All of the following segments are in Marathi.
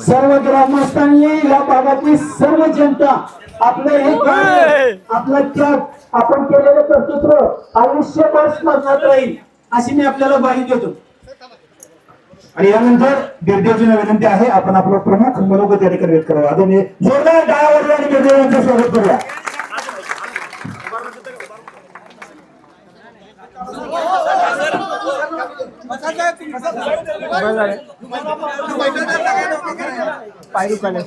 सर्व ग्रामस्थांनी या भागातली सर्व जनता आपलं हे आपला त्याग आपण केलेलं कर्तृत्व आयुष्यभर स्मरणात राहील अशी मी आपल्याला ग्वाही देतो. आणि यानंतर बिरदेवजींना विनंती आहे आपण आपलं प्रमुख मनोगत या ठिकाणी व्यक्त करावं. आदरणीय जोरदार टाळ्या आणि बिरदेव यांचं स्वागत करूया. बरं पायरू कॉलेज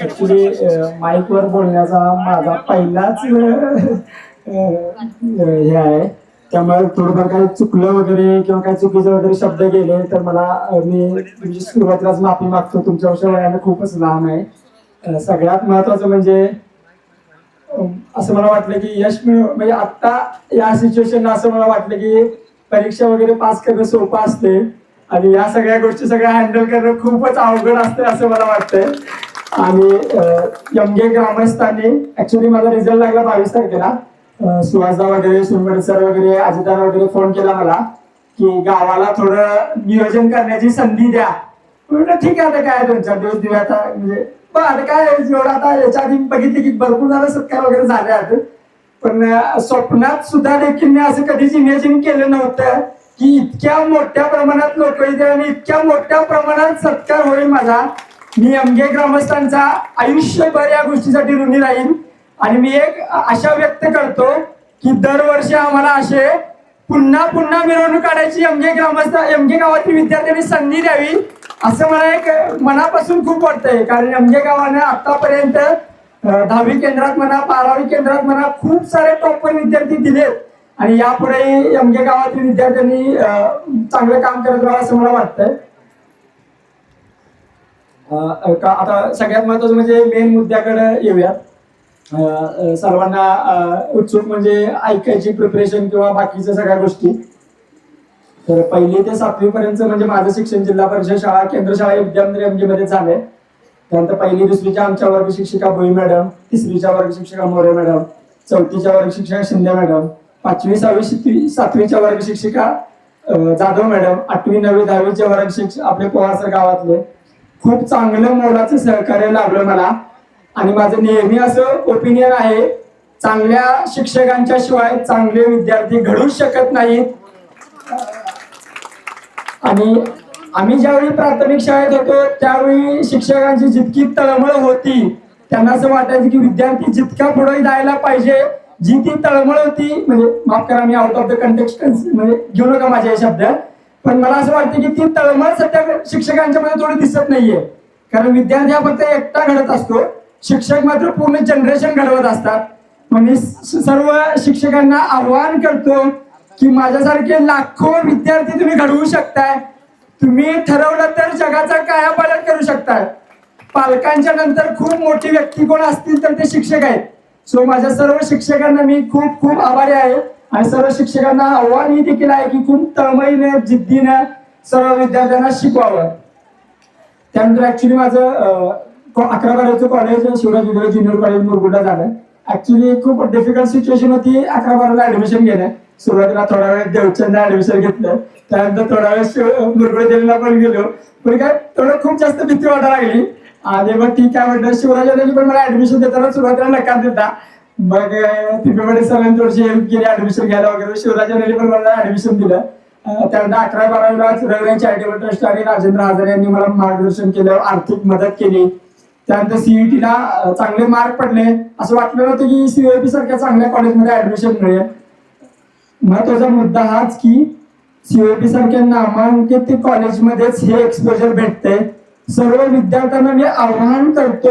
ऍक्च्युली माईकवर बोलण्याचा माझा पहिलाच हे आहे. त्यामुळे थोडंफार काही चुकलं वगैरे किंवा काही चुकीचे वगैरे शब्द गेले तर मला मी म्हणजे सुरुवातीलाच माफी मागतो. तुमच्या वयाने खूपच लहान आहे. सगळ्यात महत्वाचं म्हणजे असं मला वाटलं की यश मिळ म्हणजे आता या सिच्युएशनला असं मला वाटलं की परीक्षा वगैरे पास करणं सोपं असते आणि या सगळ्या गोष्टी सगळ्या हँडल करणं खूपच अवघड असते असं मला वाटतंय. आणि यमगे ग्रामस्थांनी ऍक्च्युली माझा रिझल्ट लागला बावीस तारखेला. सुहासदा वगैरे सुनगड सर वगैरे अजितदार वगैरे फोन केला मला की गावाला थोडं नियोजन करण्याची संधी द्या. म्हणलं ठीक आहे आता काय दोन चार दिवस देऊया आता. म्हणजे पण आता काय जेवढं आता याच्या आधी बघितले की भरपूर झालं सत्कार वगैरे झाले आहेत. पण स्वप्नात सुद्धा देखील मी असं कधीच इमॅजिन केलं नव्हतं की इतक्या मोठ्या प्रमाणात लोक येते आणि इतक्या मोठ्या प्रमाणात सत्कार होईल माझा. मी अमगे ग्रामस्थांचा आयुष्यभर या गोष्टीसाठी ऋणी राहील आणि मी एक आशा व्यक्त करतो की दरवर्षी आम्हाला असे पुन्हा पुन्हा मिरवणूक काढायची एमगे ग्रामस्थ एमगे गावातील विद्यार्थ्यांनी संधी द्यावी असं मला एक मनापासून खूप वाटतंय. कारण एमगे गावानं आतापर्यंत दहावी केंद्रात म्हणा बारावी केंद्रात म्हणा खूप सारे टॉपर विद्यार्थी दिलेत. आणि यापुढेही एमगे गावातील विद्यार्थ्यांनी चांगलं काम करत राहावं असं मला वाटतंय. आता सगळ्यात महत्वाचं म्हणजे मेन मुद्द्याकडे येऊयात. सर्वांना उत्सुक म्हणजे ऐकायची प्रिपरेशन किंवा बाकीच्या सगळ्या गोष्टी. तर पहिली ते सातवी पर्यंत म्हणजे माझं शिक्षण जिल्हा परिषद शाळा केंद्र शाळा विद्यामंदिर एमजी मध्ये झालंय त्यानंतर पहिली दुसरीच्या आमच्या वर्ग शिक्षिका भोई मॅडम तिसरीच्या वर्ग शिक्षिका मोरे मॅडम चौथीच्या वर्ग शिक्षिका शिंदे मॅडम पाचवी सहावी सातवीच्या वर्ग शिक्षिका जाधव मॅडम आठवी नववी दहावीचे वर्ग शिक्षक आपले पोहासर गावातले. खूप चांगलं मोलाचं सहकार्य लाभलं मला. आणि माझं नेहमी असं ओपिनियन आहे चांगल्या शिक्षकांच्या शिवाय चांगले विद्यार्थी घडूच शकत नाहीत. आणि आम्ही ज्यावेळी प्राथमिक शाळेत होतो त्यावेळी शिक्षकांची जितकी तळमळ होती त्यांना असं वाटायचं की विद्यार्थी जितका पुढे जायला पाहिजे जी ती तळमळ होती म्हणजे माफ करा मी आउट ऑफ द कंटेक्स्ट म्हणजे घेऊ नका माझ्या हे शब्द पण मला असं वाटतं की ती तळमळ सध्या शिक्षकांच्या मध्ये थोडी दिसत नाहीये. कारण विद्यार्थी हा फक्त एकटा घडत असतो. शिक्षक मात्र पूर्ण जनरेशन घडवत असतात. म्हणजे मग मी सर्व शिक्षकांना आव्हान करतो की माझ्यासारखे लाखो विद्यार्थी तुम्ही घडवू शकताय. तुम्ही ठरवलं तर जगाचा कायापालट करू शकताय. पालकांच्या नंतर खूप मोठी व्यक्ती कोण असतील तर ते शिक्षक आहेत. सो माझ्या सर्व शिक्षकांना मी खूप खूप आभारी आहे. आणि सर्व शिक्षकांना आव्हान ही देखील आहे की खूप तळमळीने जिद्दीनं सर्व विद्यार्थ्यांना शिकवावं. त्यानंतर ऍक्च्युली माझं अकरा बारावीचं कॉलेज शिवराज विद्यालय ज्युनियर कॉलेज मुरगुडा झालं. ऍक्च्युली खूप डिफिकल्ट सिच्युएशन होती अकरा बाराला ऍडमिशन घेणं. सुरुवातीला थोडा वेळ देवचंदला ऍडमिशन घेतलं. त्यानंतर थोडा वेळ शिव- मुरगुडा दिल्लीला पण गेलो. पण काय थोडं खूप जास्त भीती वाटायला लागली. आणि मग ठीक आहे म्हटलं शिवराज पण मला ऍडमिशन देताना सुरुवातीला नकार देता. मग तिकडे सरांनी थोडीशी हेल्प केली ऍडमिशन घ्यायला वगैरे शिवराज पण मला ऍडमिशन दिलं. त्यानंतर अकरा बारावीला रविवार चॅरिटेबल ट्रस्ट आणि राजेंद्र हजारे यांनी मला मार्गदर्शन केलं आर्थिक मदत केली. त्यानंतर सीईटीला चांगले मार्क पडले. असं वाटलं नव्हतं की सीओपी सारख्या चांगल्या कॉलेजमध्ये ऍडमिशन मिळेल. महत्त्वाचा मुद्दा हाच की सीओपी सारख्या नामांकित कॉलेजमध्येच हे एक्सपोजर भेटते सर्व विद्यार्थ्यांना मी आव्हान करतो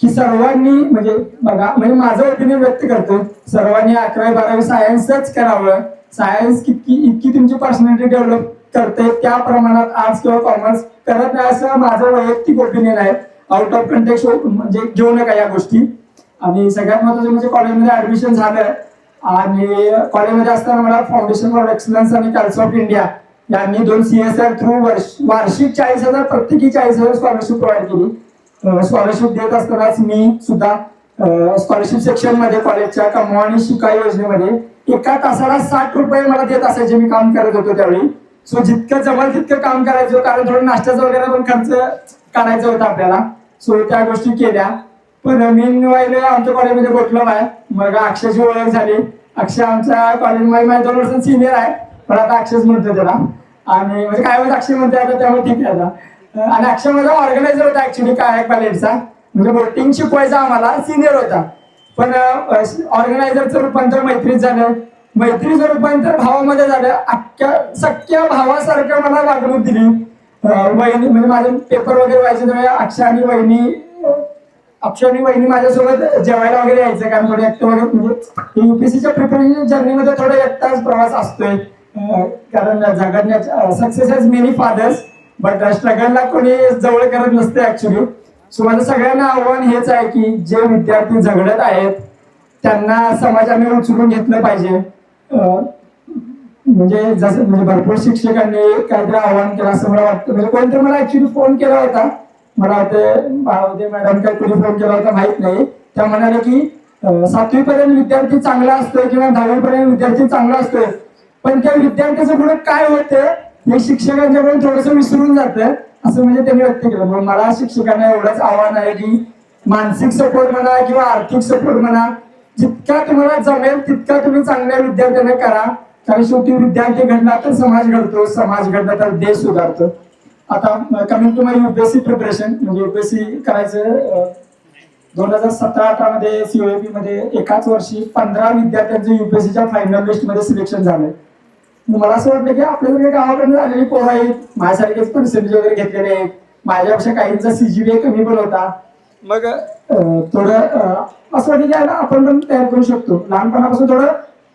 की सर्वांनी म्हणजे बघा म्हणजे माझं ओपिनियन व्यक्त करतो सर्वांनी अकरावी बारावी सायन्सच करावं. सायन्स कितकी इतकी तुमची पर्सनॅलिटी डेव्हलप करते त्या प्रमाणात आर्ट्स किंवा कॉमर्स करत नाही असं माझं वैयक्तिक ओपिनियन आहे. आउट ऑफ कंटेक्स म्हणजे घेऊ नका या गोष्टी. आणि सगळ्यात महत्वाचं म्हणजे कॉलेजमध्ये ऍडमिशन झालं. आणि कॉलेजमध्ये असताना मला फाउंडेशन फॉर एक्सलन्स आणि कल्स ऑफ इंडिया यांनी दोन सीएसआर थ्रू वर्ष वार्षिक चाळीस हजार प्रत्येकी चाळीस हजार स्कॉलरशिप प्रोव्हाइड केली. स्कॉलरशिप देत असतानाच मी सुद्धा स्कॉलरशिप सेक्शनमध्ये कॉलेजच्या कमवा आणि शिका योजनेमध्ये एका तासाला साठ रुपये मला देत असायचे मी काम करत होतो त्यावेळी. सो जितकं जवळ तितकं काम करायचो कारण थोडं नाश्त्याचा वगैरे पण खर्च काढायचा होता आपल्याला. सो त्या गोष्टी केल्या. पण मी वाहिले आमच्या कॉलेजमध्ये गोठलो आहे मग अक्षयची ओळख झाली. अक्षय आमच्या कॉलेजमध्ये माझ्या दोन वर्ष सिनियर आहे. पण आता अक्षयच म्हणतो त्याला. आणि म्हणजे काय वेळेस अक्षय म्हणते आता त्यामुळे ठीक आहे आता. आणि अक्षय माझा ऑर्गनायझर होता ऍक्च्युली काय कॉलेजचा म्हणजे बोटिंग शिकवायचा आम्हाला सिनियर होता. पण ऑर्गनायझरचं रूपांतर मैत्रीत झालं. मैत्रीचं रूपांतर भावामध्ये झालं. अख्ख्या सख्या भावासारखं मला वागणूक दिली. वहिनी म्हणजे माझे पेपर वगैरे व्हायचे तेव्हा अक्षय आणि वहिनी अक्षय आणि वहिनी माझ्यासोबत जेवायला वगैरे यायचं. कारण थोडं एकटं वगैरे म्हणजे युपीएससीच्या प्रिपरेशन जर्नीमध्ये थोडा एकटाच प्रवास असतोय. कारण जगण्याच्या success has many fathers but स्ट्रगलला कोणी जवळ करत नसते ऍक्च्युली सो माझं सगळ्यांना आव्हान हेच आहे की जे विद्यार्थी झगडत आहेत त्यांना समाजाने उचलून घेतलं पाहिजे. म्हणजे जसं म्हणजे भरपूर शिक्षकांनी काहीतरी आव्हान केलं असं मला वाटतं. म्हणजे कोणतरी मला ऍक्च्युली फोन केला होता. मला वाटतं भावदे मॅडम काय कुणी फोन केला होता माहीत नाही. त्या म्हणाले की सातवी पर्यंत विद्यार्थी चांगला असतोय किंवा दहावी पर्यंत विद्यार्थी चांगला असतोय पण त्या विद्यार्थ्याचं पुढे काय होतं? हे शिक्षकांच्याकडून थोडस विसरून जात असं म्हणजे त्यांनी व्यक्त केलं. मग मला शिक्षकांना एवढंच आव्हान आहे की मानसिक सपोर्ट म्हणा किंवा आर्थिक सपोर्ट म्हणा जितका तुम्हाला जमेल तितका तुम्ही चांगल्या विद्यार्थ्यांना करा. कारण शेवटी विद्यार्थी घडला तर समाज घडतो समाज घडला तर देश सुधारतो. आता coming to my UPSC preparation म्हणजे युपीएससी करायचं दोन हजार सतरा अठरा मध्ये सीओएपी मध्ये एकाच वर्षी पंधरा विद्यार्थ्यांचं युपीएससीच्या फायनल लिस्टमध्ये सिलेक्शन झालंय. मला असं वाटलं की आपल्याकडे गावाकडनं झालेली पोरं आहेत. माझ्यासारखेच पर्सेंटेज वगैरे घेतलेले आहेत माझ्यापेक्षा काहींचा सीजीबीए कमी पण होता. मग थोडं असं वाटलं की आपण पण तयार करू शकतो. लहानपणापासून थोडं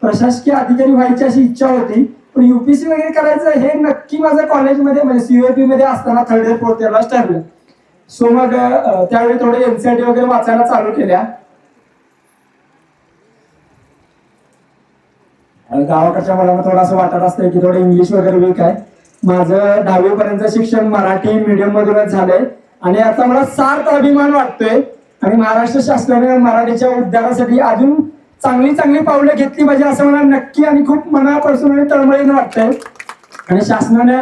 प्रशासकीय अधिकारी व्हायची अशी इच्छा होती. पण युपीसी वगैरे करायचं हे नक्की माझं कॉलेजमध्ये म्हणजे सीओपी मध्ये असताना थर्ड इयर फोर्थ इयरलाच ठरलं. सो मग त्यावेळी थोडे एनसीआरटी वगैरे वाचायला चालू केल्या. गावाकडच्या मुलांना थोडं असं वाटत असतं की थोडं इंग्लिश वगैरे वीक आहे. माझं दहावी पर्यंत शिक्षण मराठी मीडियम मधूनच झालंय. आणि आता मला सार्थ अभिमान वाटतोय. आणि महाराष्ट्र शासनाने मराठीच्या उद्धारासाठी अजून चांगली चांगली पावलं घेतली पाहिजे असं मला नक्की आणि खूप मनापासून आणि तळमळीनं वाटतंय. आणि शासनाने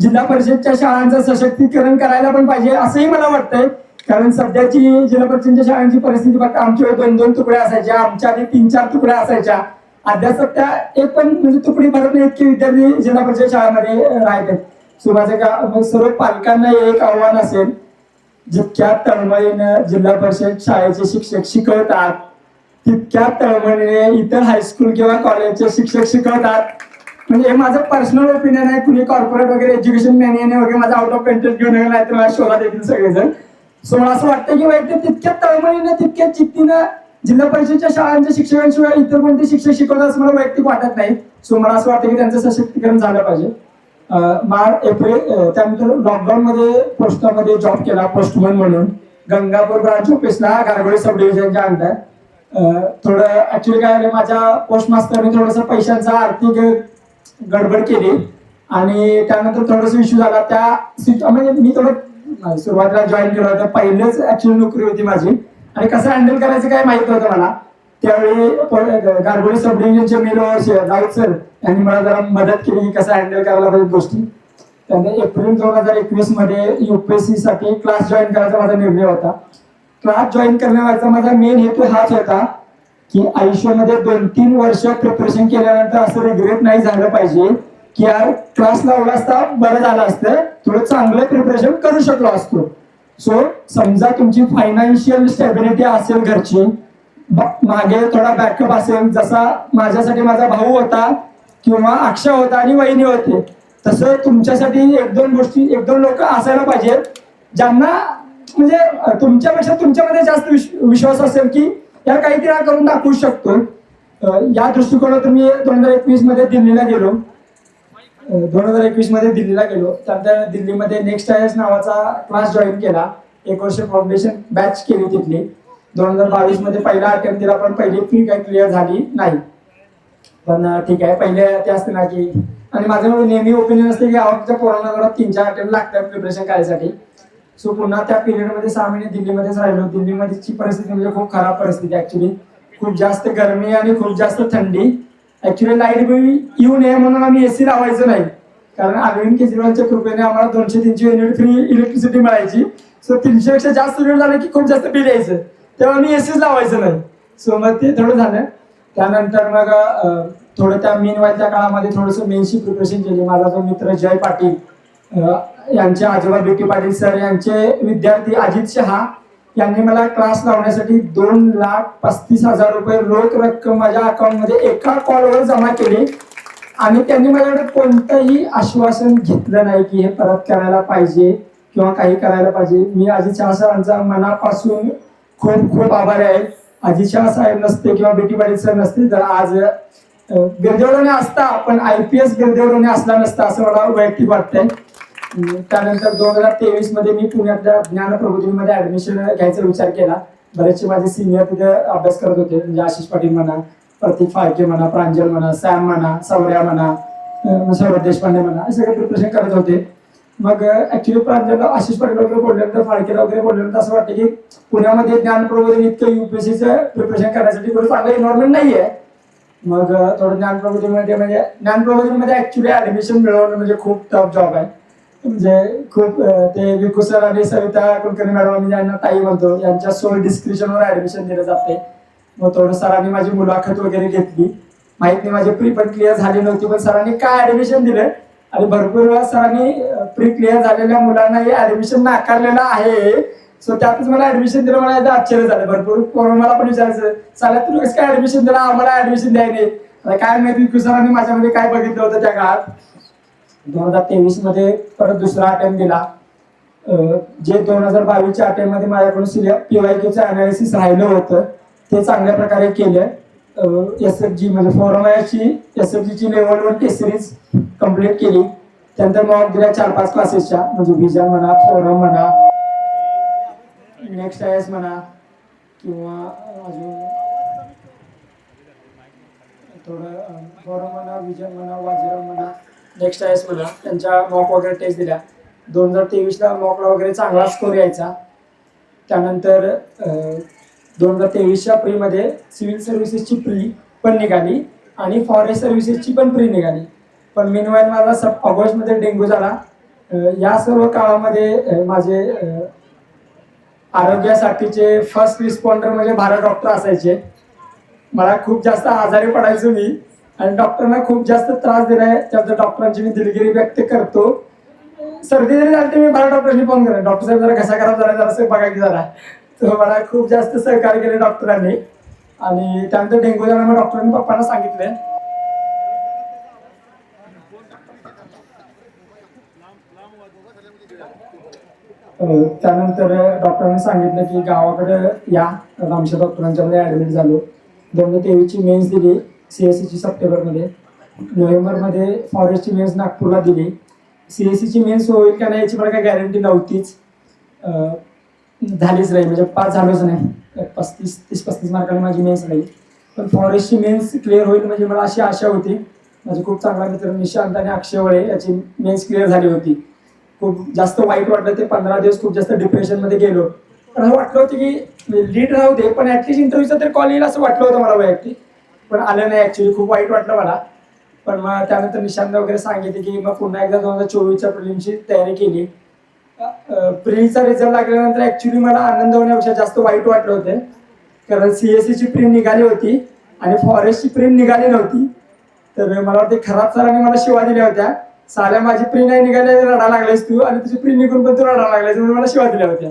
जिल्हा परिषदच्या शाळांचं सशक्तीकरण करायला पण पाहिजे असंही मला वाटतंय. कारण सध्याची जिल्हा परिषदच्या शाळांची परिस्थिती फक्त आमच्या वेळी दोन दोन तुकड्या असायच्या आमच्या आधी तीन चार तुकड्या असायच्या. अध्यासक त्या एक पण म्हणजे तुकडी भरत नाही इतके विद्यार्थी जिल्हा परिषद शाळेमध्ये राहतात. सो माझं का सर्व पालकांना एक आव्हान असेल जितक्या तळमळीनं जिल्हा परिषद शाळेचे शिक्षक शिकवतात तितक्या तळमळीने इतर हायस्कूल किंवा कॉलेजचे शिक्षक शिकवतात. म्हणजे हे माझं पर्सनल ओपिनियन आहे कुणी कॉर्पोरेट वगैरे एज्युकेशन मॅनियन वगैरे माझा आउट ऑफ कंटेंट घेऊन येणार नाही तर मला शोधात येतील सगळेजण. सो मला असं वाटतं की वैद्य तितक्या तळमळीनं तितक्या चित्तीनं जिल्हा परिषदच्या शाळांच्या शिक्षकांशिवाय इतर कोणते शिक्षक शिकवतात असं मला वैयक्तिक वाटत नाही. सो मला असं वाटतं की त्यांचं सशक्तीकरण झालं पाहिजे. अं, मार्च एप्रिल त्यानंतर लॉकडाऊन मध्ये पोस्टामध्ये जॉब केला पोस्टमन म्हणून. गंगापूर ब्रांच ऑफिसला गारगोळी सब डिव्हिजनच्या अंडर. थोडं ऍक्च्युली काय झालं माझ्या पोस्ट मास्तरने थोडस पैशांचा आर्थिक गडबड केली. आणि त्यानंतर थोडस इश्यू झाला. त्या म्हणजे मी थोडं सुरुवातीला जॉईन केलं होतं. पहिलेच ऍक्च्युअली नोकरी होती माझी. आणि कसं हँडल करायचं काय माहीत होतं मला. त्यावेळी गारगोळी सब डिव्हिजनचे मेल राऊत सर यांनी मला जरा मदत केली की कसं हँडल करायला पाहिजे गोष्टी. त्याने एप्रिल दोन हजार एकवीसमध्ये युपीएससी साठी क्लास जॉईन करायचा माझा निर्णय होता. क्लास जॉईन करण्याचा माझा मेन हेतू हाच होता की आयुष्यामध्ये दोन तीन वर्ष प्रिपरेशन केल्यानंतर असं रिग्रेट नाही झालं पाहिजे की यार क्लास लावला असता बरं झालं असतं थोडं चांगलं प्रिपरेशन करू शकलो असतो. सो समजा तुमची फायनान्शियल स्टेबिलिटी असेल घरची मागे थोडा बॅकअप असेल जसा माझ्यासाठी माझा भाऊ होता किंवा अक्षय होता आणि वहिनी होते तसं तुमच्यासाठी एक दोन गोष्टी एक दोन लोक असायला पाहिजेत ज्यांना म्हणजे तुमच्यापेक्षा तुमच्यामध्ये जास्त विश- विश्वास असेल की या काहीतरी करून दाखवू शकतो. या दृष्टिकोनातून मी दोन हजार एकवीसमध्ये दिल्लीला गेलो. दोन हजार एकवीसमध्ये दिल्लीला गेलो. त्यानंतर दिल्लीमध्ये नेक्स्ट आयस नावाचा क्लास जॉईन केला. एक वर्ष फाउंडेशन बॅच केली तिथली. दोन हजार बावीसमध्ये पहिला अटेम्प्ट दिला पण पहिली फी काही क्लिअर झाली नाही. पण ठीक आहे. पहिले ते असते ना की आणि माझं नेहमी ओपिनियन असते की आवडच्या कोरोना तीन चार अटेम्प्ट लागतात प्रिपरेशन करायसाठी. सो पुन्हा त्या पिरियडमध्ये सहा महिने दिल्लीमध्येच राहिलो. दिल्लीमध्येची परिस्थिती म्हणजे खूप खराब परिस्थिती ऍक्च्युली खूप जास्त गरमी आणि खूप जास्त थंडी. ऍक्च्युली लाइट बिल येऊ नये म्हणून आम्ही एसी लावायचं नाही. कारण अरविंद केजरीवालच्या कृपेने आम्हाला दोनशे तीनशे युनिट फ्री इलेक्ट्रिसिटी मिळायची. सो तीनशे पेक्षा जास्त युनिट झालं की खूप जास्त बिल यायचं. तेव्हा आम्ही एसीच लावायचं नाही. सो मग ते थोडं झालं. त्यानंतर मग थोडं त्या मेन त्या काळामध्ये थोडंसं मेनशी प्रिपरेशन केली. माझा जो मित्र जय पाटील यांचे आजोबा बीटी पाटील सर यांचे विद्यार्थी अजित शहा यांनी मला क्लास लावण्यासाठी दोन लाख पस्तीस हजार रुपये रोख रक्कम माझ्या अकाउंटमध्ये एका कॉलवर जमा केली. आणि त्यांनी माझ्याकडे कोणतंही आश्वासन घेतलं नाही की हे परत करायला पाहिजे किंवा काही करायला पाहिजे. मी अजित शहा सरांचा मनापासून खूप खूप आभारी आहे. अजित साहेब नसते किंवा बेटी बाडी सर नसते तर आज गिरदेवडोने असता पण आय पी एस गिरदेवडोने असला नसता असं मला वैयक्तिक वाटतंय. त्यानंतर दोन हजार तेवीसमध्ये मी पुण्यातल्या ज्ञान प्रबोधिनीमध्ये ऍडमिशन घ्यायचा विचार केला. बरेचसे माझे सिनियर तिथे अभ्यास करत होते. म्हणजे आशिष पाटील म्हणा प्रतीक फाळके म्हणा प्रांजल म्हणा सॅम म्हणा सौर्या म्हणा सौरभ देशपांडे म्हणा हे सगळे प्रिपरेशन करत होते. मग ऍक्च्युली प्रांजलला आशिष पाटील वगैरे बोलल्यानंतर फाळकेला वगैरे बोलल्यानंतर असं वाटतं की पुण्यामध्ये ज्ञान प्रबोधिनी इतकं युपीएससीचं प्रिपरेशन करण्यासाठी थोडं चांगलं एन्व्हायरमेंट नाही आहे मग थोडं ज्ञान प्रबोधिनीमध्ये म्हणजे ज्ञान प्रबोधिनीमध्ये ऍक्च्युली ऍडमिशन मिळवणं म्हणजे खूप टफ जॉब आहे. म्हणजे खूप ते विकू सर आणि सविता कुलकर्णी मॅडम आम्ही ज्यांना ताई म्हणतो यांच्या सोल डिस्क्रिप्शनवर ऍडमिशन दिलं जाते. मग थोडं सरांनी माझी मुलाखत वगैरे घेतली. माहीत नाही माझी प्री पण क्लिअर झाली नव्हती पण सरांनी काय ऍडमिशन दिलं? आणि भरपूर वेळा सरांनी प्री क्लिअर झालेल्या मुलांना हे ऍडमिशन नाकारलेलं आहे. सो त्यातच मला ऍडमिशन दिलं मला आश्चर्य झालं. भरपूर कोरोना मला पण विचारायचं चालेल तुला कसं काय ऍडमिशन दिलं? आम्हाला ऍडमिशन द्याय नाही. काय माहिती विकू सरांनी माझ्यामध्ये काय बघितलं होतं त्या काळात. दोन हजार तेवीसमध्ये परत दुसरा अटेम्प्ट दिला. जे दोन हजार बावीसच्या अटेम्प्टमध्ये माझ्याकडून पीवायक्यूचं अनालिसिस राहिलं होतं. ते चांगल्या प्रकारे केलं. एस एफ जी म्हणजे फोरमायाची एस एफ जीची level one test series complete केली. त्यानंतर मग दिल्या चार पाच क्लासेसच्या म्हणजे विजा म्हणा फोरम म्हणा नेक्स्ट आय एस म्हणा किंवा अजून थोडं फोरम म्हणा विजन म्हणा वाजीराव म्हणा. नेक्स्ट आय एस त्यांच्या मॉक वगैरे टेस्ट दिल्या. दोन हजार तेवीसला मॉकला वगैरे चांगला स्कोर यायचा. त्यानंतर दोन हजार तेवीसच्या प्रीमध्ये सिव्हिल सर्व्हिसेसची प्री पण निघाली आणि फॉरेस्ट सर्व्हिसेसची पण प्री निघाली. पण मिनवाईल मला सब ऑगस्टमध्ये डेंग्यू झाला. या सर्व काळामध्ये माझे आरोग्यासाठीचे फर्स्ट रिस्पॉन्डर म्हणजे भारत डॉक्टर असायचे. मला खूप जास्त आजारी पडायचो मी. आणि डॉक्टरना खूप जास्त त्रास दिलाय त्याबद्दल डॉक्टरांची मी दिलगिरी व्यक्त करतो. सर्दी जरी झाली मी मला डॉक्टरांनी फोन करेन डॉक्टर साहेब जरा घसा खराब झाला जरा बघायला जरा. तर मला खूप जास्त सहकार्य केले डॉक्टरांनी. आणि त्यानंतर डेंग्यू झाला मग डॉक्टरांनी पप्पांना सांगितले. त्यानंतर डॉक्टरांनी सांगितलं की गावाकडे या. रामशा डॉक्टरांच्यामध्ये ऍडमिट झालो. दोन हजार तेवीसची मेन्स दिली. सी एस सीची सप्टेंबरमध्ये. नोव्हेंबरमध्ये फॉरेस्टची मेन्स नागपूरला दिली. सी एस सीची मेन्स होईल का नाही याची मला काही गॅरंटी नव्हतीच. झालीच नाही म्हणजे पास झालोच नाही. पस्तीस तीस पस्तीस मार्काने माझी मेन्स राहील. पण फॉरेस्टची मेन्स क्लिअर होईल म्हणजे मला अशी आशा होती. माझी खूप चांगला मित्र निशांत आणि अक्षय वळे याची मेन्स क्लिअर झाली होती. खूप जास्त वाईट वाटलं ते पंधरा दिवस खूप जास्त डिप्रेशनमध्ये गेलो. पण असं वाटलं होतं की लीड राहू दे पण ॲटलीस्ट इंटरव्ह्यूचा तर कॉल येईल असं वाटलं होतं मला वैयक्तिक. पण आलं नाही ऍक्च्युली खूप वाईट वाटलं मला. पण मग त्यानंतर निशांत वगैरे सांगितले की मग पुन्हा एकदा दोन हजार चोवीसच्या प्रिलिमची तयारी केली. प्रीचा रिझल्ट लागल्यानंतर ऍक्च्युली मला आनंद होण्यापेक्षा जास्त वाईट वाटलं होतं. कारण सीएससीची प्रिंट निघाली होती आणि फॉरेस्टची प्रिंट निघाली नव्हती. तर मला वाटते खराब सरांनी मला शिवा दिल्या होत्या. साल्या माझी प्रिंट नाही निघाली रडा लागलायस तू आणि तुझी प्री निघून पण तू रडा लागलायस म्हणून मला शिवा दिल्या होत्या.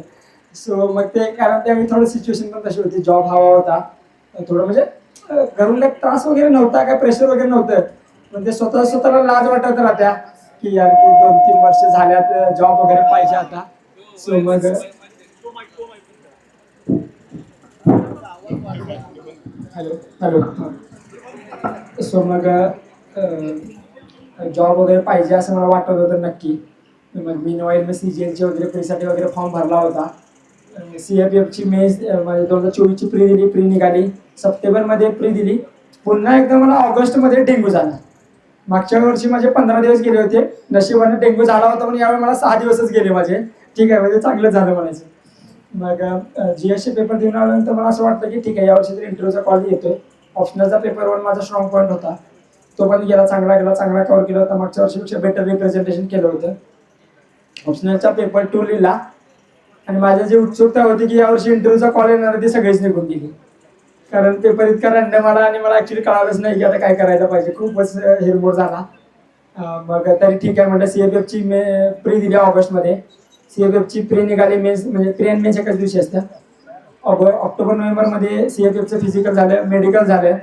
सो मग ते कारण त्यावेळी थोडं सिच्युएशन पण तशी होती. जॉब हवा होता. थोडं म्हणजे अं, घरून त्रास वगैरे नव्हता काय प्रेशर वगैरे नव्हतं. पण ते स्वतः स्वतःला लाज वाटत राहत्या की यार की दोन तीन वर्ष झाल्यात जॉब वगैरे पाहिजे आता. सो मग हॅलो हॅलो. सो मग जॉब वगैरे पाहिजे असं मला वाटत होतं नक्की. मग मी नोव्हेंबर सी जी एलची वगैरे प्रीसाठी वगैरे फॉर्म भरला होता. सी एफ एफची म्हणजे दोन हजार चोवीसची प्री दिली प्री निघाली. सप्टेंबरमध्ये प्री दिली. पुन्हा एकदा मला ऑगस्टमध्ये डेंग्यू झाला. मागच्या वर्षी माझे पंधरा दिवस गेले होते. नशिबाने डेंग्यू झाला होता पण यावेळी मला सहा दिवसच गेले माझे. ठीक आहे म्हणजे चांगलं झालं म्हणायचं. मग जी एस पेपर देऊन आल्यानंतर मला असं वाटलं की ठीक आहे यावर्षी तर इंटरव्ह्यूचा कॉल येतोय. ऑप्शनलचा पेपर वन माझा स्ट्रॉंग पॉईंट होता. तो पण गेला चांगला गेला चांगला कव्हर केला होता. मागच्या वर्षीपेक्षा बेटर रिप्रेझेंटेशन केलं होतं. ऑप्शनलचा पेपर टू लिहिला. आणि माझी जी उत्सुकता होती की यावर्षी इंटरव्ह्यूचा कॉल येणार ती सगळीच निघून गेली. कारण पेपर इतका रँडम आला आणि मला ऍक्च्युली कळालंच नाही की आता काय करायला पाहिजे. खूपच हिरमोड झाला. मग तरी ठीक आहे म्हणलं सी एफ एफची मे प्री दिली ऑगस्टमध्ये. सी एफ एफची प्री निघाली मेन्स म्हणजे प्री आणि मेन्स एकाच दिवशी असतं ऑग ऑक्टोबर नोव्हेंबरमध्ये सी एफ एफचं फिजिकल झालं मेडिकल झालं.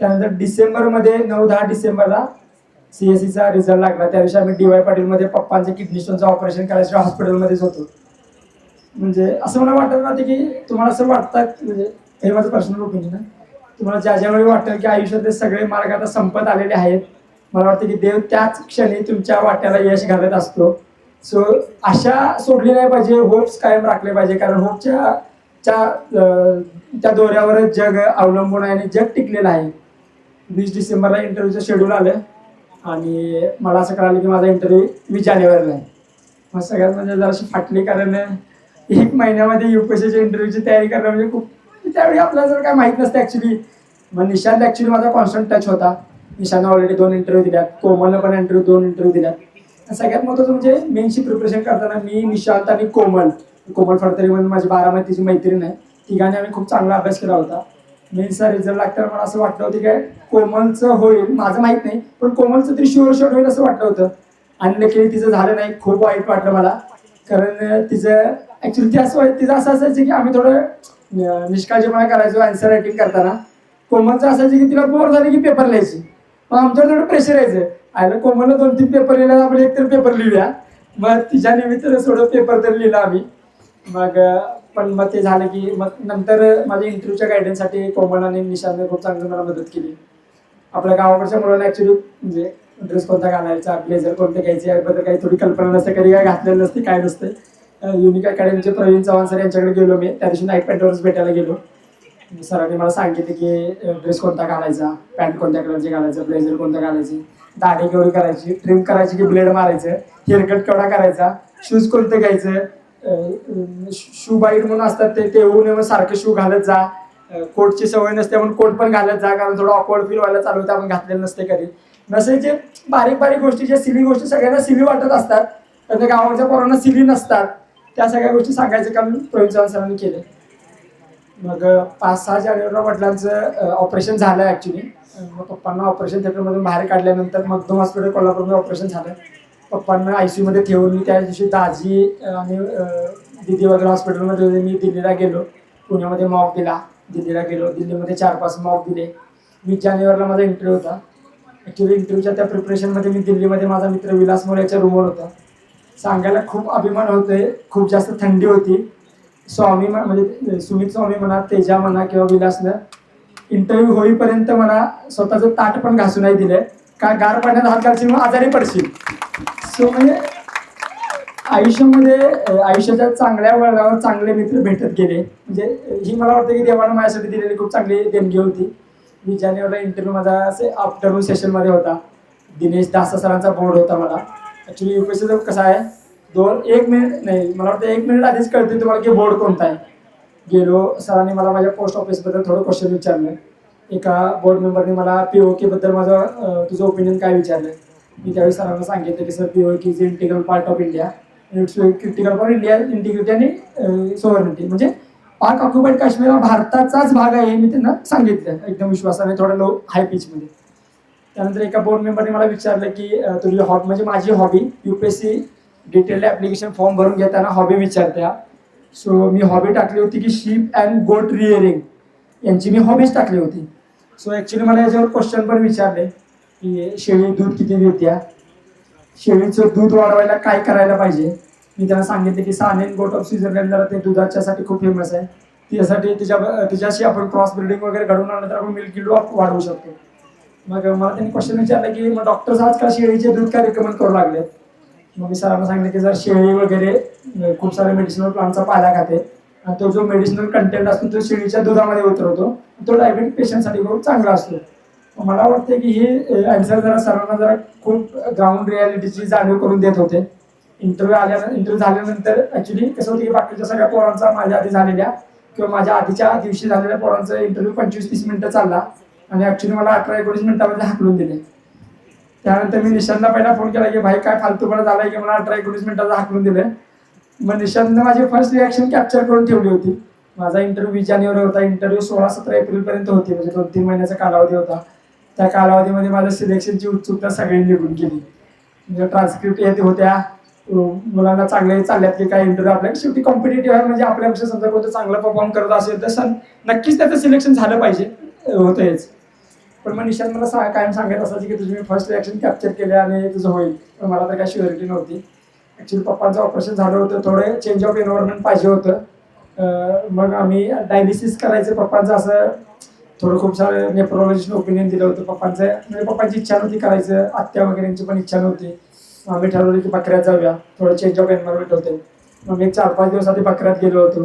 त्यानंतर डिसेंबरमध्ये नऊ दहा डिसेंबरला सी एस सीचा रिझल्ट लागला. त्या दिवशी आम्ही डी वाय पाटीलमध्ये पप्पांचं किडनी स्टोनचं ऑपरेशन करायचं हॉस्पिटलमध्येच होतो. म्हणजे असं मला वाटत राहते की तुम्हाला असं वाटतं म्हणजे हे माझं पर्सनल ओपिनियन तुम्हाला ज्या ज्या वेळी वाटेल की आयुष्यातले सगळे मार्ग आता संपत आलेले आहेत मला वाटतं की देव त्याच क्षणी तुमच्या वाट्याला यश घालत असतो. सो आशा सोडली नाही पाहिजे होप्स कायम राखले पाहिजे कारण होपच्या च्या त्या दोऱ्यावरच जग अवलंबून आहे आणि जग टिकलेलं आहे. वीस डिसेंबरला इंटरव्ह्यूचं शेड्यूल आलं आणि मला असं कळालं की माझा इंटरव्ह्यू वीस जानेवारीला आहे. मग सगळ्यात म्हणजे जराशी फाटली कारण एक महिन्यामध्ये युपीएससीच्या इंटरव्ह्यूची तयारी करणं म्हणजे खूप त्यावेळी आपल्याला जर काय माहीत नसतं ॲक्च्युली मग निशांत ॲक्च्युली माझा कॉन्स्टंट टच होता. निशांतनं ऑलरेडी दोन इंटरव्ह्यू दिल्यात. कोमलनं पण इंटरव्ह्यू दोन इंटरव्ह्यू दिल्यात. सगळ्यात महत्त्वाचं म्हणजे मेनची प्रिपरेशन करताना मी निशांत आणि कोमल. कोमल फडतरी म्हणून माझी बारामतीची मैत्रीण आहे. तिघांनी आम्ही खूप चांगला अभ्यास केला होता. मेन्सचा रिझल्ट लागताना मला असं वाटलं होतं की कोमलचं होईल. माझं माहीत नाही पण कोमलचं तरी शुअर शॉट होईल असं वाटलं होतं. आणि नक्की तिचं झालं नाही खूप वाईट वाटलं मला. कारण तिचं ॲक्च्युली ते असं तिचं असं असायचं की आम्ही थोडं निष्काळजीपणा करायचो आन्सर रायटिंग करताना. कोमलचं असायचं की तिला बोर झाली की पेपर लिहायची. मग आमच्यावर थोडं प्रेशर यायचं. आयला कोमलनं दोन तीन पेपर लिहिला आपण एक तरी पेपर लिहूया. मग तिच्या निमित्तानं थोडं पेपर तर लिहिला आम्ही. मग पण मग ते झालं की मग नंतर माझ्या इंटरव्ह्यूच्या गायडन्ससाठी कोमल आणि निशांतने खूप चांगली मला मदत केली. आपल्या गावाकडच्या मुलांना ॲक्च्युली म्हणजे ड्रेस कोणता घालायचा ब्लेझर कोणते घ्यायचे याबद्दल काही थोडी कल्पना नसते कधी काय घातलेलं नसते काय नसते. युनिक अकॅडमीचे प्रवीण चव्हाण सर यांच्याकडे गेलो मी. त्या दिवशी नाईट पॅन्टवरच भेटायला गेलो. म्हणजे सरांनी मला सांगितले की ड्रेस कोणता घालायचा पॅन्ट कोणत्या कलरची घालायचं ब्लेझर कोणतं घालायची दाढी केवढी करायची ट्रिम करायची की ब्लेड मारायचं हेअरकट केवढा करायचा शूज कोणते घ्यायचं शू बाईट म्हणून असतात ते ते होऊ नये सारखे शू घालत जा. कोटची सवय नसते म्हणून कोट पण घालत जा कारण थोडं ऑकवर्ड फील व्हायला चालू होतं आपण घातलेलं नसते कधी. नसायचे बारीक बारीक गोष्टी ज्या सिली गोष्टी सगळ्यांना सिली वाटत असतात तर त्या गावाच्या पोरांना सिली नसतात त्या सगळ्या गोष्टी सांगायचं काम प्रवीण चव्हाण सरांनी केलं मग पाच सहा जानेवारीला वडिलांचं ऑपरेशन झालं ॲक्च्युली मग पप्पांना ऑपरेशन थिएटरमधून बाहेर काढल्यानंतर मग हॉस्पिटल कोल्हापूरमध्ये ऑपरेशन झालं. पप्पांना आय सी यूमध्ये ठेवून मी त्या दिवशी दाजी आणि दिदी वगैरे हॉस्पिटलमध्ये मी दिल्लीला गेलो. पुण्यामध्ये मॉक दिला. दिल्लीला गेलो. दिल्लीमध्ये चार पाच मॉक दिले. वीस जानेवारीला माझा इंटरव्ह्यू होता. ॲक्च्युली इंटरव्ह्यूच्या त्या प्रिपरेशनमध्ये मी दिल्लीमध्ये माझा मित्र विलास याच्या रूमवर होता. सांगायला खूप अभिमान होतोय खूप जास्त थंडी होती. स्वामी म्हणजे सुमित स्वामी म्हणा तेजा म्हणा किंवा विलासनं इंटरव्ह्यू होईपर्यंत मला स्वतःचं ताट पण घासू नाही दिलं का गार पाण्यात हात घालशील मग आजारी पडशील. सो म्हणजे आयुष्यामध्ये आयुष्याच्या चांगल्या वळणावर चांगले मित्र भेटत गेले. म्हणजे ही मला वाटतं की देवानं माझ्यासाठी दिलेली खूप चांगली देणगी होती. मी जानेवारीला इंटरव्ह्यू माझा असे आफ्टरनून सेशनमध्ये होता. दिनेश दासा सरांचा बोर्ड होता मला. ॲक्च्युली युपीएससीचं कसं आहे दोन एक मिनिट नाही मला वाटतं एक मिनिट आधीच कळते तुम्हाला की बोर्ड कोणता आहे. गेलो सरांनी मला माझ्या पोस्ट ऑफिसबद्दल थोडं क्वेश्चन विचारलं. एका बोर्ड मेंबरने मला पी ओ केबद्दल माझं तुझं ओपिनियन काय विचारलं? मी त्यावेळी सरांना सांगितलं की sir P O K is integral part of India it's critical for India integrity आणि सॉवरनिटी म्हणजे पाक ऑक्युपाईड काश्मीर हा भारताचाच भाग आहे हे मी त्यांना सांगितलं एकदम विश्वासाने थोडं लो हाय पिचमध्ये त्यानंतर एका बोर्ड मेंबरने मला विचारलं की तुझी हॉबी म्हणजे माझी hobby UPSC detail application form भरून घेताना हॉबी विचारत्या. सो मी हॉबी टाकली होती की शीप अँड गोट रिअरिंग यांची मी हॉबीज टाकली होती. सो ॲक्च्युली मला याच्यावर क्वेश्चन पण विचारले की शेळी दूध किती देत्या? शेळीचं दूध वाढवायला काय करायला पाहिजे? मी त्यांना सांगितले की सानेन गोट ऑफ स्वित्झर्लंड जरा ते दुधाच्यासाठी खूप फेमस आहे. त्यासाठी तिच्या तिच्याशी आपण क्रॉस ब्रिडिंग वगैरे घडवून आणलं तर आपण मिल्क किलो वाढवू शकतो. मग मला त्यांनी क्वेश्चन विचारलं की मग डॉक्टर्स आजकाल शेळीचे दूध काय रिकमेंड करू लागले? मग मी सरांना सांगितलं की जर शेळी वगैरे खूप सारे मेडिसिनल प्लांटचा पाला खाते आणि तो जो मेडिसिनल कंटेंट असतो तो शेळीच्या दुधामध्ये उतरवतो तो डायबिटिक पेशंटसाठी खूप चांगला असतो. मला वाटतं की हे ॲन्सर जरा सरांना जरा खूप ग्राउंड रियालिटीची जाणीव करून देत होते. इंटरव्ह्यू आल्या इंटरव्ह्यू झाल्यानंतर ऍक्च्युली कसं होतं की बाकीच्या सगळ्या पोरांचा माझ्या आधी झालेल्या किंवा माझ्या आधीच्या दिवशी झालेल्या पोरांचा इंटरव्ह्यू पंचवीस तीस मिनिटं चालला. आणि ऍक्च्युली मला अठरा एकोणीस मिनिटामध्ये हाकलून दिले. त्यानंतर मी निशांतला पहिला फोन केला की भाई काय फालतूपणा झाला की मला अठरा एकोणीस मिनिटाचं हाकलून दिलं. मग निशांतनं माझी फर्स्ट रिॲक्शन कॅप्चर करून ठेवली होती. माझा इंटरव्ह्यू वीस जानेवारी होता. इंटरव्ह्यू सोळा सतरा एप्रिलपर्यंत होती. म्हणजे दोन तीन महिन्याचा कालावधी होता. त्या कालावधीमध्ये माझ्या सिलेक्शनची उत्सुकता सगळी निघून गेली. म्हणजे ट्रान्सक्रिप्ट येत होत्या. मुलांना चांगले चालल्यात की काय इंटरव्ह्यू आपल्या शेवटी कॉम्पिटेटिव्ह आहे म्हणजे आपल्यापेक्षा समजा कोणतं चांगलं परफॉर्म करत असेल तर नक्कीच त्याचं सिलेक्शन झालं पाहिजे. होतं हेच. पण मग निशांत मला सा कायम सांगत असायचं की तुझी मी फर्स्ट रिॲक्शन कॅप्चर केले आणि तुझं होईल. पण मला तर काय शुअरिटी नव्हती. ॲक्च्युली पप्पांचं ऑपरेशन झालं होतं थोडं चेंज ऑफ एन्व्हायरमेंट पाहिजे होतं. मग आम्ही डायलिसिस करायचं पप्पांचं असं थोडं खूप सारं नेफ्रोलॉजिस्ट ओपिनियन दिलं होतं पप्पांचं. म्हणजे पप्पांची इच्छा नव्हती करायचं आत्या वगैरेंची पण इच्छा नव्हती. आम्ही ठरवलं की बकऱ्यात जाऊया. थोडं चेंज ऑफ एन्व्हायरमेंट होते. मग मी चार पाच दिवस आधी बकऱ्यात गेलो होतो.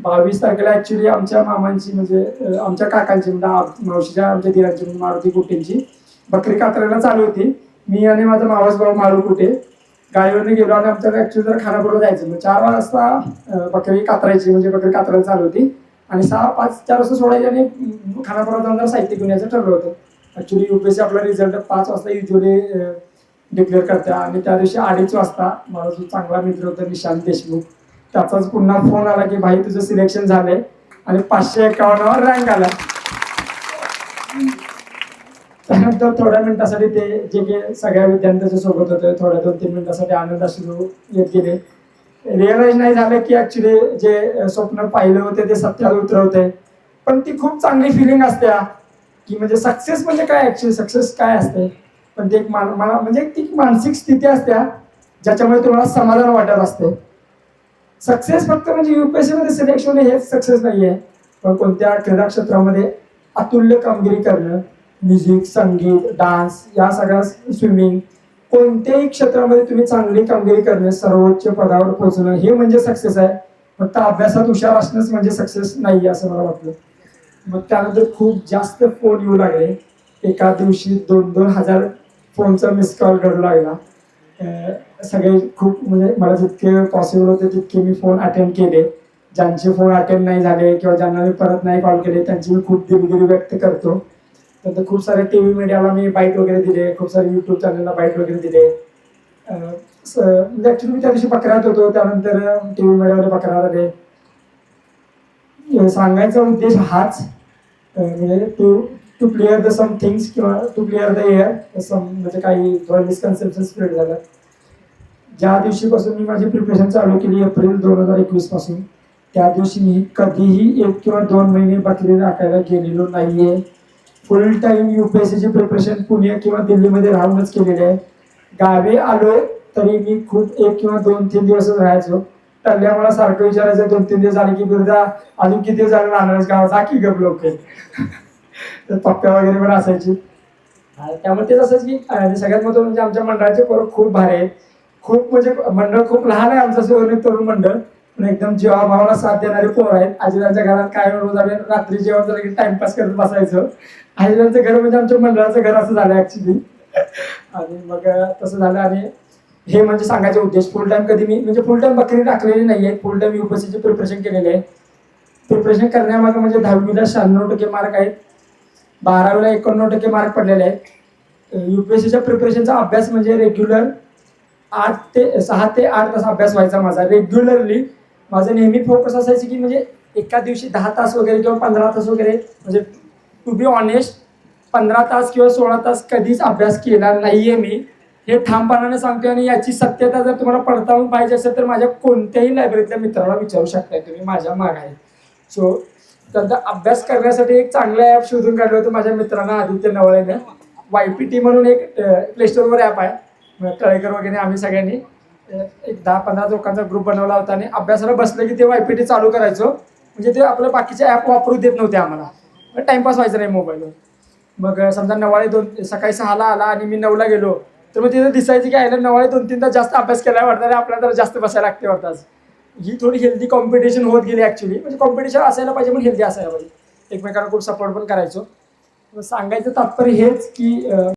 बावीस तारखेला ॲक्च्युली आमच्या मामांची म्हणजे आमच्या काकांची म्हणजे मावशीच्या आमच्या दिरांची म्हणजे मारुती कुटेंची बकरी कातरायला चालू होती. मी आणि माझा मावस भाऊ मारू कुटे गाडीवरनं गेलो आणि आमच्या ॲक्च्युली जर खानापूरला जायचं. मग चार वाजता बकरी कातरायची म्हणजे बकरी कातरायला चालू होती. आणि सहा पाच चार वाजता सोडायची आणि खानापुरात जाऊन जरा साहित्य घेऊन यायचं ठरलं होतं. ॲक्च्युली युपीएससी आपला रिझल्ट पाच वाजता युजली डिक्लेअर करते. आणि त्या दिवशी अडीच वाजता माझा जो चांगला मित्र होता निशांत देशमुख त्याचाच पुन्हा फोन आला की भाई तुझं सिलेक्शन झालंय. आणि पाचशे एकावन्नवर रँक आला. त्यानंतर थोड्या मिनिटासाठी ते जे काही सगळ्या विद्यार्थ्यांच्या सोबत होते थोड्या दोन तीन मिनिटासाठी आनंद सुरू येत गेले. रिअलाइज नाही झालं की ऍक्च्युली जे स्वप्न पाहिलं होते ते सत्यात उतरवते. पण ती खूप चांगली फिलिंग असते की म्हणजे सक्सेस म्हणजे काय ऍक्च्युली सक्सेस काय असते? पण ते एक मला म्हणजे ती मानसिक स्थिती असते ज्याच्यामुळे तुम्हाला समाधान वाटत असते. सक्सेस फक्त म्हणजे युपीएससी मध्ये सिलेक्शन हेच सक्सेस नाहीये. पण कोणत्या क्रीडा क्षेत्रामध्ये अतुल्य कामगिरी करणं म्युझिक संगीत डान्स या सगळ्या स्विमिंग कोणत्याही क्षेत्रामध्ये तुम्ही चांगली कामगिरी करणं सर्वोच्च पदावर पोहोचणं हे म्हणजे सक्सेस आहे. फक्त अभ्यासात हुशार असणंच म्हणजे सक्सेस नाही असं मला वाटलं मग त्यानंतर खूप जास्त फोन येऊ लागले. एका दिवशी दोन दोन हजार फोनचा मिस कॉल करू लागला. सगळे खूप म्हणजे मला जितके पॉसिबल होते तितके मी फोन अटेंड केले. ज्यांचे फोन अटेंड नाही झाले किंवा ज्यांना मी परत नाही कॉल केले त्यांची मी खूप दिलगिरी व्यक्त करतो. नंतर खूप सारे टी व्ही मीडियाला मी बाईट वगैरे दिले खूप सारे युट्यूब चॅनलला बाईट वगैरे दिले. स- म्हणजे ॲक्च्युली मी त्या दिवशी पकड्यात होतो त्यानंतर टी व्ही मीडियावर पकड्यात आले. सांगायचा उद्देश हाच म्हणजे to to clear the some things किंवा to clear the air some म्हणजे काही थोडं मिसकन्सेप्शन स्प्रेड झालं. ज्या दिवशीपासून मी माझी प्रिपरेशन चालू केली एप्रिल दोन हजार एकवीसपासून त्या दिवशी मी कधीही एक किंवा दोन महिने बातमी राखायला गेलेलो नाही आहे full time U P S सीची प्रिपरेशन पुणे किंवा दिल्लीमध्ये राहूनच केलेली आहे. गावी आलो तरी मी खूप एक किंवा दोन तीन दिवसच राहायचो. टल्ल्या मला सारखं विचारायचं दोन तीन दिवस झाले की बिरदा अजून किती दिवस झाले राहणारच गाव जा की गप लोक तर पप्प्या वगैरे पण असायची. त्यामुळे तेच असायचं की सगळ्यात महत्त्वाचं म्हणजे आमच्या मंडळाचे पोरं खूप भारी आहेत. खूप म्हणजे मंडळ खूप लहान आहे आमचं सुवर्ण तरुण मंडळ. पण एकदम जीवाभावाला साथ देणारे पोरं आहेत. आजीलांच्या घरात काय रोज आम्ही रात्री जेवण झालं की टाइमपास करत बसायचं. आजीलांचं घर म्हणजे आमच्या मंडळाचं घर असं झालं ऍक्च्युली आणि मग तसं झालं आणि हे म्हणजे सांगायचे उद्देश फुल टाइम कधी मी म्हणजे फुल टाइम बकरी टाकलेली नाही आहे फुल टाइम युपीएससीचे प्रिपरेशन केलेले आहे प्रिपरेशन करण्यामागे म्हणजे दहावीला शहाण्णव टक्के मार्क आहेत. बारावीला एकोणनव्वद टक्के मार्क पडलेले आहेत. युपीएससीच्या प्रिपरेशनचा अभ्यास म्हणजे रेग्युलर आठ ते सहा ते आठ तास अभ्यास व्हायचा माझा. रेग्युलरली माझं नेहमी फोकस असायचं की म्हणजे एका दिवशी दहा तास वगैरे किंवा पंधरा तास वगैरे म्हणजे टू बी ऑनेस्ट पंधरा तास किंवा सोळा तास कधीच अभ्यास केला आहे मी. हे ठामपणाने सांगतोय आणि याची सत्यता जर तुम्हाला पडताळून पाहिजे असेल तर माझ्या कोणत्याही लायब्ररीतल्या मित्राला विचारू शकताय तुम्ही माझ्या माग आहे सो त्यांचा अभ्यास करण्यासाठी एक चांगलं ॲप शोधून काढलं होतं माझ्या मित्रांना आदित्य नवळेने. वाय पी टी म्हणून एक प्लेस्टोरवर ॲप आहे. मग तळेकर वगैरे आम्ही सगळ्यांनी एक दहा पंधरा लोकांचा ग्रुप बनवला होता आणि अभ्यासाला बसलं की ते वाय पी टी चालू करायचो. म्हणजे ते आपलं बाकीचे ॲप वापरू देत नव्हते आम्हाला. टाइमपास व्हायचं नाही मोबाईलवर मग समजा नवाळे दोन सकाळी सहाला आला आणि मी नऊला गेलो तर मग तिथं दिसायचं की आयला नवाळे दोन तीनदा जास्त अभ्यास केला वाटतं आणि आपल्याला तर जास्त बसायला लागते वाटतं ही थोडी हेल्दी कॉम्पिटिशन होत गेली ॲक्च्युली म्हणजे कॉम्पिटिशन असायला पाहिजे पण हेल्दी असायला पाहिजे. एकमेकांना खूप सपोर्ट पण करायचो. सांगायचं तात्पर्य हेच की